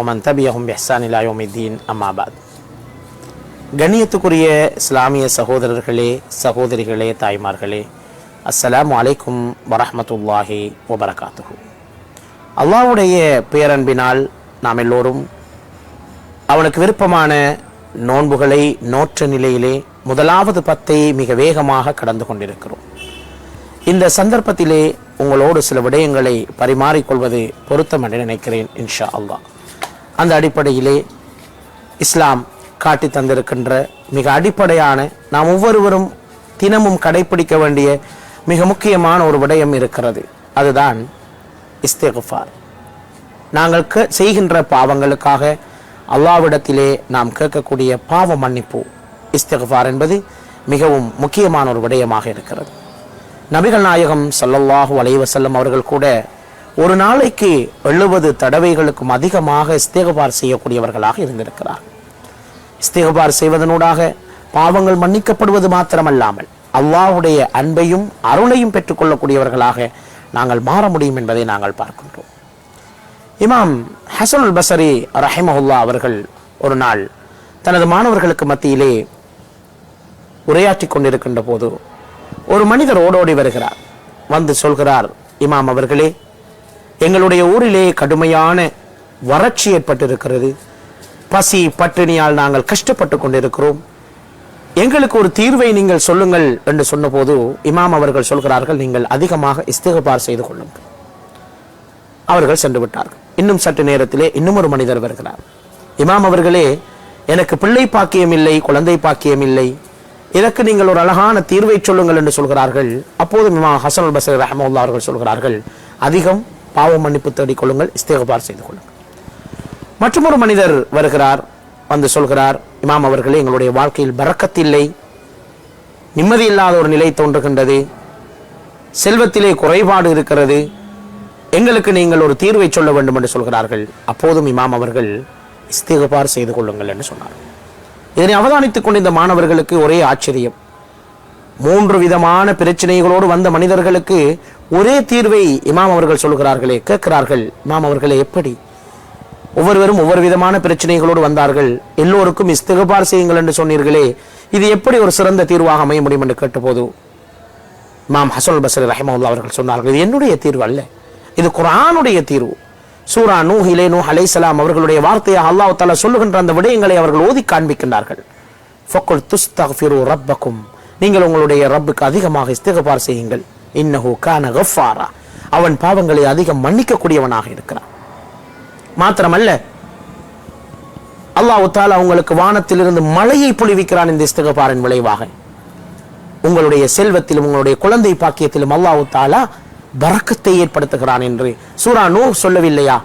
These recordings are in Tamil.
ஒமன் தபியஹும் பெஹ்சான் இலாயோமித்தீன் அம்மாபாத் கண்ணியத்துக்குரிய இஸ்லாமிய சகோதரர்களே சகோதரிகளே தாய்மார்களே அஸ்ஸலாமு அலைக்கும் வரஹமத்துல்லாஹி வபரகாத்துஹு. அல்லாவுடைய பேரன்பினால் நாம் எல்லோரும் அவனுக்கு விருப்பமான நோன்புகளை நோற்ற நிலையிலே முதலாவது பத்தை மிக வேகமாக கடந்து கொண்டிருக்கிறோம். இந்த சந்தர்ப்பத்திலே உங்களோடு சில விடயங்களை பரிமாறிக்கொள்வது பொருத்தம் என்று நினைக்கிறேன் இன்ஷா அல்லாஹ். அந்த அடிப்படையிலே இஸ்லாம் காட்டி தந்திருக்கின்ற மிக அடிப்படையான நாம் ஒவ்வொருவரும் தினமும் கடைபிடிக்க வேண்டிய மிக முக்கியமான ஒரு விடயம் இருக்கிறது. அதுதான் இஸ்திகுஃபார். நாங்கள் க- செய்கின்ற பாவங்களுக்காக அல்லாவிடத்திலே நாம் கேட்கக்கூடிய பாவ மன்னிப்பு இஸ்திகுஃபார் என்பது மிகவும் முக்கியமான ஒரு விடயமாக இருக்கிறது. நபிகள் நாயகம் சல்லல்லாஹு அலைவசல்லம் அவர்கள் கூட ஒரு நாளைக்கு எழுபது தடவைகளுக்கும் அதிகமாக இஸ்தேகபார் செய்யக்கூடியவர்களாக இருந்திருக்கிறார். இஸ்தேகபார் செய்வதனூடாக பாவங்கள் மன்னிக்கப்படுவது மாத்திரமல்லாமல் அல்லாஹுடைய அன்பையும் அருளையும் பெற்றுக்கொள்ளக்கூடியவர்களாக நாங்கள் மாற முடியும் என்பதை நாங்கள் பார்க்கின்றோம். இமாம் ஹசனுல் பசரி ரஹிமஹுல்லா அவர்கள் ஒரு நாள் தனது மாணவர்களுக்கு மத்தியிலே உரையாற்றி கொண்டிருக்கின்ற போது ஒரு மனிதர் ஓடோடி வருகிறார். வந்து சொல்கிறார் இமாம் அவர்களே எங்களுடைய ஊரிலே கடுமையான வறட்சி ஏற்பட்டிருக்கிறது. பசி பட்டினியால் நாங்கள் கஷ்டப்பட்டு கொண்டிருக்கிறோம். எங்களுக்கு ஒரு தீர்வை நீங்கள் சொல்லுங்கள் என்று சொன்னபோது இமாம் அவர்கள் சொல்கிறார்கள் நீங்கள் அதிகமாக இஸ்திகபார் செய்து கொள்ளுங்கள். அவர்கள் சென்று விட்டார்கள். இன்னும் சற்று நேரத்திலே இன்னும் ஒரு மனிதர் வருகிறார். இமாம் அவர்களே எனக்கு பிள்ளை பாக்கியம் இல்லை குழந்தை பாக்கியம் இல்லை. இதற்கு நீங்கள் ஒரு அழகான தீர்வை சொல்லுங்கள் என்று சொல்கிறார்கள். அப்போது இமாம் ஹசன் அல் பசர் ரஹமுல்லா அவர்கள் சொல்கிறார்கள் அதிகம் பாவ மன்னிப்பு தேடிக் கொள்ளுங்கள் இஸ்திகபார் செய்து கொள்ளுங்கள். மற்றொரு மனிதர் வருகிறார் வந்து சொல்கிறார் இமாம் அவர்களே எங்களுடைய வாழ்க்கையில் பறக்கத்தில்லை நிம்மதி இல்லாத ஒரு நிலை தோன்றுகின்றது செல்வத்திலே குறைபாடு இருக்கிறது எங்களுக்கு நீங்கள் ஒரு தீர்வை சொல்ல வேண்டும் என்று சொல்கிறார்கள். அப்போதும் இமாம் அவர்கள் இஸ்திகபார் செய்து கொள்ளுங்கள் என்று சொன்னார். இதனை அவதானித்துக் கொண்ட இந்த மாணவர்களுக்கு ஒரே ஆச்சரியம். மூன்று விதமான பிரச்சனைகளோடு வந்த மனிதர்களுக்கு ஒரே தீர்வை இமாம் அவர்கள் சொல்கிறார்களே கேட்கிறார்கள் இமாம் அவர்களே எப்படி? ஒவ்வொருவரும் ஒவ்வொரு விதமான பிரச்சனைகளோடு வந்தார்கள். எல்லோருக்கும் இஸ்திகபார் செய்யுங்கள் என்று சொன்னீர்களே இது எப்படி ஒரு சிறந்த தீர்வாக அமைய முடியும் என்று கேட்டபோது இமாம் ஹசன் பசர் ரஹிமவுல்லா அவர்கள் சொன்னார்கள் இது என்னுடைய தீர்வு அல்ல இது குரானுடைய தீர்வு. சூரா நூ ஹிலே நூ ஹலை சலாம் அவர்களுடைய வார்த்தையை அல்லாஹ் தாலா சொல்லுகின்ற அந்த விடயங்களை அவர்கள் ஓதி காண்பிக்கின்றார்கள். ஃபக்குல் துஸ்தக்ஃபிரு ரப்பக்கும். நீங்கள் உங்களுடைய ரப்புக்கு அதிகமாக இஸ்திகபார் செய்யுங்கள். இன்னஹு கான கஃபாரா. அவன் பாவங்களை அதிகம் மன்னிக்கக்கூடியவனாக இருக்கிறான். மாத்திரமல்ல அல்லாஹு தாலா உங்களுக்கு வானத்திலிருந்து மழையை பொழிவிக்கிறான் இந்த இஸ்தகபாரின் விளைவாக. உங்களுடைய செல்வத்திலும் உங்களுடைய குழந்தை பாக்கியத்திலும் அல்லாஹு தாலா பறக்கத்தை ஏற்படுத்துகிறான் என்று சூரா நூ சொல்லவில்லையா?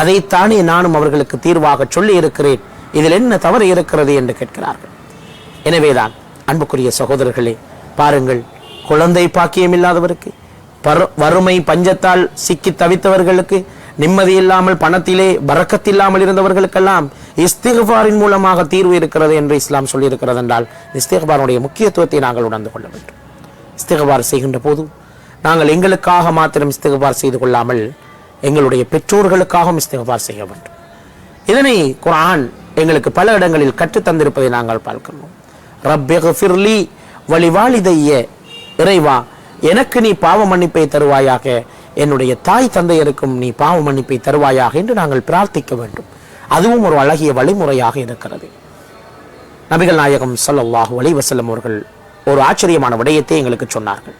அதைத்தானே நானும் அவர்களுக்கு தீர்வாக சொல்லி இருக்கிறேன் இதில் என்ன தவறு இருக்கிறது என்று கேட்கிறார்கள். எனவேதான் அன்புக்குரிய சகோதரர்களே பாருங்கள் குழந்தை பாக்கியம் இல்லாதவருக்கு பரு- வறுமை பஞ்சத்தால் சிக்கி தவித்தவர்களுக்கு நிம்மதி இல்லாமல் பணத்திலே பறக்கத்தில்லாமல் இருந்தவர்களுக்கெல்லாம் இஸ்திகபாரின் மூலமாக தீர்வு இருக்கிறது என்று இஸ்லாம் சொல்லியிருக்கிறது என்றால் இஸ்திகபாருடைய முக்கியத்துவத்தை நாங்கள் உணர்ந்து கொள்ள வேண்டும். இஸ்திகபார் செய்கின்ற போது நாங்கள் எங்களுக்காக மாத்திரம் இஸ்திகபார் செய்து கொள்ளாமல் எங்களுடைய பெற்றோர்களுக்காகவும் இஸ்திகபார் செய்ய வேண்டும். இதனை குரான் எங்களுக்கு பல இடங்களில் கற்றுத் தந்திருப்பதை நாங்கள் பார்க்கிறோம். ரப்பிஃபிர்லி வழிவாளிதைய இறைவா எனக்கு நீ பாவ மன்னிப்பை தருவாயாக என்னுடைய தாய் தந்தையருக்கும் நீ பாவ மன்னிப்பை தருவாயாக என்று நாங்கள் பிரார்த்திக்க வேண்டும். அதுவும் ஒரு அழகிய வழிமுறையாக இருக்கிறது. நபிகள் நாயகம் ஸல்லல்லாஹு அலி வசலம் அவர்கள் ஒரு ஆச்சரியமான விடயத்தை எங்களுக்கு சொன்னார்கள்.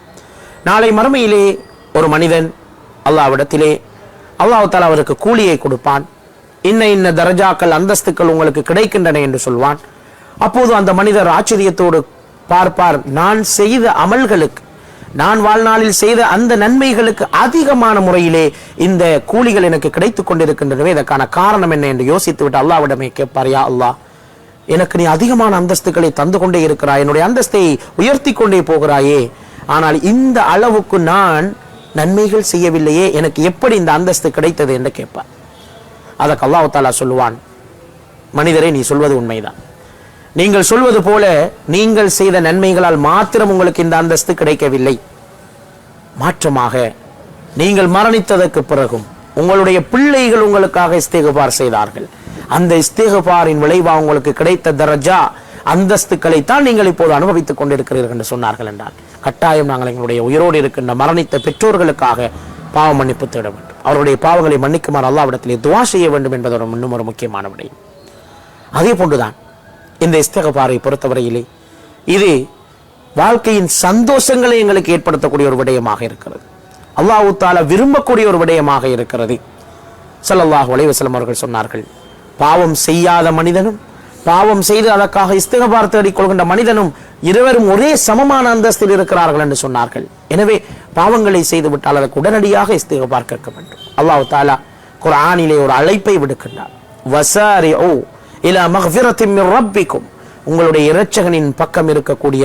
நாளை மறுமையிலே ஒரு மனிதன் அல்லாவிடத்திலே அல்லாஹ் தஆலா அவருக்கு கூலியை கொடுப்பான். இன்ன இன்ன தரஜாக்கள் அந்தஸ்துக்கள் உங்களுக்கு கிடைக்கின்றன என்று சொல்வான். அப்போது அந்த மனிதர் ஆச்சரியத்தோடு பார்ப்பார். நான் செய்த அமல்களுக்கு நான் வாழ்நாளில் செய்த அந்த நன்மைகளுக்கு அதிகமான முறையிலே இந்த கூலிகள் எனக்கு கிடைத்துக் கொண்டிருக்கின்றனவே. இதற்கான காரணம் என்ன என்று யோசித்து விட்டு அல்லாவிடமே கேட்பார் யா அல்லாஹ் எனக்கு நீ அதிகமான அந்தஸ்துகளை தந்து கொண்டே இருக்கிறாய். என்னுடைய அந்தஸ்தை உயர்த்தி கொண்டே போகிறாயே. ஆனால் இந்த அளவுக்கு நான் நன்மைகள் செய்யவில்லையே. எனக்கு எப்படி இந்த அந்தஸ்து கிடைத்தது? என்று கேட்பார். அதற்கு அல்லாஹாலா சொல்லுவான் மனிதரே நீ சொல்வது உண்மைதான். நீங்கள் சொல்வது போல நீங்கள் செய்த நன்மைகளால் மாத்திரம் உங்களுக்கு இந்த அந்தஸ்து கிடைக்கவில்லை. மாற்றமாக நீங்கள் மரணித்ததற்கு பிறகும் உங்களுடைய பிள்ளைகள் உங்களுக்காக இஸ்திகபார் செய்தார்கள். அந்த இஸ்திகபாரின் விளைவா உங்களுக்கு கிடைத்த தரஜா அந்தஸ்துக்களை தான் நீங்கள் இப்போது அனுபவித்துக் கொண்டிருக்கிறீர்கள் என்று சொன்னார்கள் என்றால் கட்டாயம் நாங்கள் எங்களுடைய உயிரோடு இருக்கின்ற மரணித்த பெற்றோர்களுக்காக பாவ மன்னிப்பு தேட வேண்டும். அவருடைய பாவங்களை மன்னிக்குமாறு அல்லாவிடத்திலே துவா செய்ய வேண்டும் என்பதோட இன்னும் ஒரு முக்கியமான விடயம் அதே போன்றுதான் இந்த இஸ்தகபாரை பொறுத்தவரையிலே இது வாழ்க்கையின் சந்தோஷங்களை எங்களுக்கு ஏற்படுத்தக்கூடிய ஒரு விடயமாக இருக்கிறது. அல்லாஹு தாலா விரும்பக்கூடிய ஒரு விடயமாக இருக்கிறது. ஸல்லல்லாஹு அலைஹி அவர்கள் சொன்னார்கள் பாவம் செய்யாத மனிதனும் பாவம் செய்து அதற்காக இஸ்தகபார் தேடிக் கொள்கின்ற மனிதனும் இருவரும் ஒரே சமமான அந்தஸ்தில் இருக்கிறார்கள் என்று சொன்னார்கள். எனவே பாவங்களை செய்து விட்டால் அதற்கு உடனடியாக இஸ்தகபார் கேட்க வேண்டும். அல்லாஹு தாலா குர்ஆனிலே ஒரு அழைப்பை விடுக்கின்றார். வசாரி ஓ இலா மக்ஃபிரத்தின் மின் ரப்பிக்கும். உங்களுடைய இரட்சகனின் பக்கம் இருக்கக்கூடிய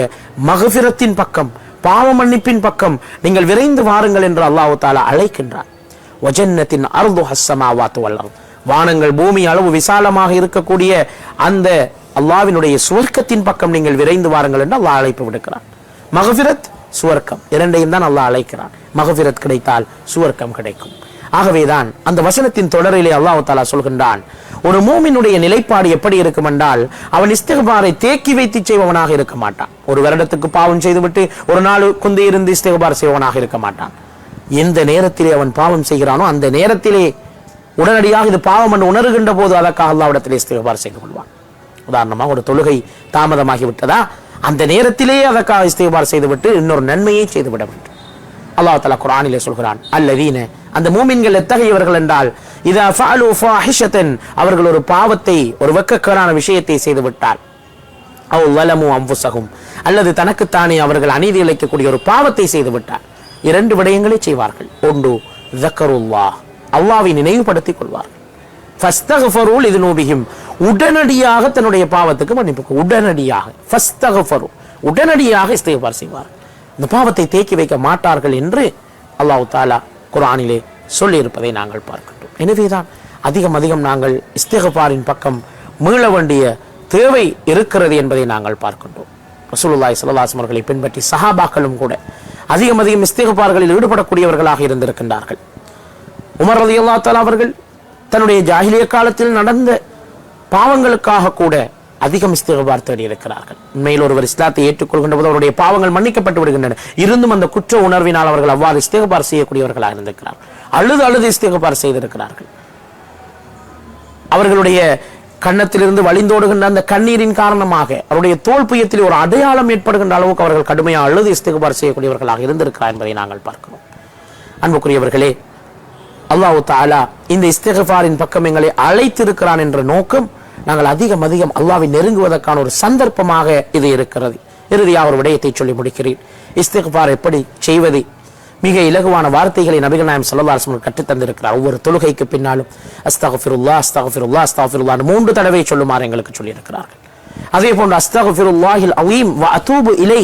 மகபிரத்தின் பக்கம் பாவ மன்னிப்பின் பக்கம் நீங்கள் விரைந்து வாருங்கள் என்று அல்லாஹ் தாலா அழைக்கின்றார். வஜன்னத்தின் அருது ஹஸ்ஸமாவாத்து வல்லம் வானங்கள் பூமி அளவு விசாலமாக இருக்கக்கூடிய அந்த அல்லாவினுடைய சுவர்க்கத்தின் பக்கம் நீங்கள் விரைந்து வாருங்கள் என்று அல்லாஹ் அழைப்பு விடுக்கிறான் மகபிரத் சுவர்க்கம் இரண்டையும் தான் அல்லாஹ் அழைக்கிறான். மகபிரத் கிடைத்தால் சுவர்க்கம் கிடைக்கும். ஆகவேதான் அந்த வசனத்தின் தொடரிலே அல்லாஹு தாலா சொல்கின்றான். ஒரு மூமினுடைய நிலைப்பாடு எப்படி இருக்கும் என்றால் அவன் இஸ்திகபாரை தேக்கி வைத்து செய்பவனாக இருக்க மாட்டான். ஒரு வருடத்துக்கு பாவம் செய்துவிட்டு ஒரு நாள் குந்தி இருந்து இஸ்திகபார் செய்வனாக இருக்க மாட்டான். எந்த நேரத்திலே அவன் பாவம் செய்கிறானோ அந்த நேரத்திலே உடனடியாக இது பாவம் என்று உணர்கின்ற போது அதற்காக அல்லாவிடத்திலே இஸ்திகபார் செய்து கொள்வான். உதாரணமாக ஒரு தொழுகை தாமதமாகி விட்டதா அந்த நேரத்திலேயே அதற்காக இஸ்திகபார் செய்துவிட்டு இன்னொரு நன்மையை செய்துவிட வேண்டும். அல்லாஹ் தலா குரானிலே சொல்கிறான் அல்லதீன அந்த மூமின்கள் எத்தகையவர்கள் என்றால் இது ஃபஅலு ஃபாஹிஷத்தன் அவர்கள் ஒரு பாவத்தை ஒரு வெக்கக்கரான விஷயத்தை செய்துவிட்டார் அவ் வலமு அம்புசகும் அல்லது தனக்குத்தானே அவர்கள் அநீதி இழைக்கக்கூடிய ஒரு பாவத்தை செய்து விட்டார் இரண்டு விடயங்களை செய்வார்கள் ஒன்று ஜக்கருல்லா அல்லாவை நினைவுபடுத்திக் கொள்வார்கள். ஃபஸ்தகஃபரூல் இது நோபிகும் உடனடியாக தன்னுடைய பாவத்துக்கு மன்னிப்பு உடனடியாக ஃபஸ்தகஃபரூல் உடனடியாக இஸ்திகபார் செய்வார் இந்த பாவத்தை தேக்கி வைக்க மாட்டார்கள் என்று அல்லாஹு தாலா குரானிலே சொல்லியிருப்பதை நாங்கள் பார்க்கின்றோம். எனவேதான் அதிகம் அதிகம் நாங்கள் இஸ்திகபாரின் பக்கம் மீள வேண்டிய தேவை இருக்கிறது என்பதை நாங்கள் பார்க்கின்றோம். ரசூலுல்லாய் ஸல்லல்லாஹு அவர்களை பின்பற்றி சஹாபாக்களும் கூட அதிகம் அதிகம் இஸ்திகபார்களில் ஈடுபடக்கூடியவர்களாக இருந்திருக்கின்றார்கள். உமர் ரலியல்லாஹு தஆலா அவர்கள் தன்னுடைய ஜாகிலிய காலத்தில் நடந்த பாவங்களுக்காக கூட அதிகம் இஸ்திகபார் தேடி இருக்கிறார்கள். உண்மையில் ஒருவர் இஸ்லாத்தை ஏற்றுக்கொள்கின்ற போது அவருடைய பாவங்கள் மன்னிக்கப்பட்டு விடுகின்றன. இருந்தும் அந்த குற்ற உணர்வினால் அவர்கள் அவ்வாறு இஸ்திகபார் செய்யக்கூடியவர்களாக இருந்திருக்கிறார்கள் அழுது அழுது இஸ்திகபார் செய்திருக்கிறார்கள். அவர்களுடைய கண்ணத்திலிருந்து வழிந்தோடுகின்ற அந்த கண்ணீரின் காரணமாக அவருடைய தோல் புயத்தில் ஒரு அடையாளம் ஏற்படுகின்ற அளவுக்கு அவர்கள் கடுமையாக அழுது இஸ்திகபார் செய்யக்கூடியவர்களாக இருந்திருக்கிறார் என்பதை நாங்கள் பார்க்கிறோம். அன்புக்குரியவர்களே அல்லாஹு தாலா இந்த இஸ்திகபாரின் பக்கம் எங்களை அழைத்திருக்கிறான் என்ற நோக்கம் நாங்கள் அதிகம் அதிகம் அல்லாவை நெருங்குவதற்கான ஒரு சந்தர்ப்பமாக இது இருக்கிறது. இறுதியாக ஒரு விடயத்தை சொல்லி முடிக்கிறேன். இஸ்திகார் எப்படி செய்வது? மிக இலகுவான வார்த்தைகளை நபிகள் நாயம் சல்லல்லாஹு கற்றுத் தந்திருக்கிறார். ஒவ்வொரு தொழுகைக்கு பின்னாலும் அஸ்தகஃபிருல்லா அஸ்தகஃபிருல்லா அஸ்தகஃபிருல்லா மூன்று தடவை சொல்லுமாறு எங்களுக்கு சொல்லியிருக்கிறார்கள். அதே போன்று அஸ்தகஃபிருல்லாஹில் அவீம் அதூபு இலை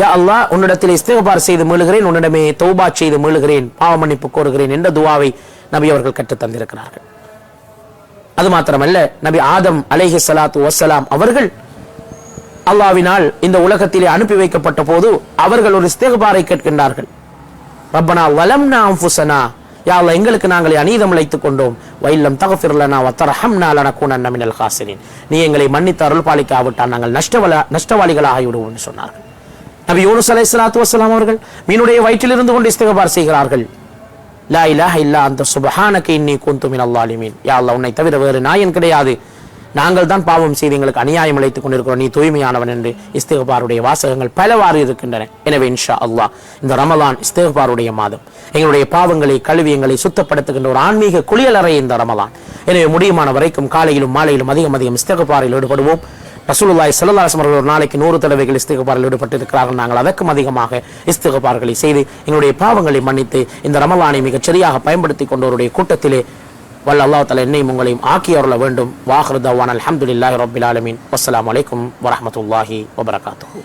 யா அல்லாஹ் உன்னிடத்தில் இஸ்திகபார் செய்து மீளுகிறேன் உன்னிடமே தௌபா செய்து மீளுகிறேன் பாவமன்னிப்பு கோருகிறேன் என்ற துவாவை நபி அவர்கள் கற்றுத் தந்திருக்கிறார்கள். அது மாத்திரமல்ல நபி ஆதம் அலைஹி சலாத்து வசலாம் அவர்கள் அல்லாவினால் இந்த உலகத்திலே அனுப்பி வைக்கப்பட்ட போது அவர்கள் ஒரு இஸ்திகபாரை கேட்கின்றார்கள். ரப்பனா வலம்னா அன்ஃபுஸனா? யா எங்களுக்கு நாங்களே அநீதம் இழைத்துக் கொண்டோம். வைல்லம் தகஃபிர் வத்தரஹம் நாலனக்கூன் அன்னமினல் லனகுனன்ன நீ எங்களை மன்னித்து அருள் பாலிக்காவிட்டால் நாங்கள் நஷ்டவல நஷ்டவாளிகளாகி விடுவோம் என்று சொன்னார்கள். நபி யூனுஸ் சலாத்து வசலாம் அவர்கள் மீனுடைய வயிற்றில் இருந்து கொண்டு இஸ்திகபார் செய்கிறார்கள். லா இலாஹ இல்லா அந்த சுபஹானக்கு இன்னி குந்துமின் யா அல்லா உன்னை தவிர வேறு நாயன் கிடையாது. நாங்கள் தான் பாவம் செய்து எங்களுக்கு அநியாயம் அழைத்துக் கொண்டிருக்கிறோம். நீ தூய்மையானவன் என்று இஸ்திகபாருடைய வாசகங்கள் பலவாறு இருக்கின்றன. எனவே இன்ஷா அல்லாஹ் இந்த ரமலான் இஸ்திகபாருடைய மாதம் எங்களுடைய பாவங்களை கழுவி எங்களை சுத்தப்படுத்துகின்ற ஒரு ஆன்மீக குளியலறை இந்த ரமலான். எனவே முடியுமான வரைக்கும் காலையிலும் மாலையிலும் அதிகம் அதிகம் இஸ்திகபாரில் ஈடுபடுவோம். ரசூலுல்லாய் ஸல்லல்லாஹு அவர்கள் ஒரு நாளைக்கு நூறு தடவைகள் இஸ்திகபாரில் ஈடுபட்டிருக்கிறார்கள். நாங்கள் அதற்கும் அதிகமாக இஸ்திகபார்களை செய்து எங்களுடைய பாவங்களை மன்னித்து இந்த ரமலானை மிகச் சரியாக பயன்படுத்திக் கொண்டவருடைய கூட்டத்திலே வல்ல அல்லா தலை என்னையும் உங்களையும் ஆக்கி அருள வேண்டும். வாஹர் தவான் அலமதுல்லாஹி ரப்பில் ஆலமின். வஸ்ஸலாமு வலைக்கம் வரமத்துல்லாஹி வபரகாத்துஹு.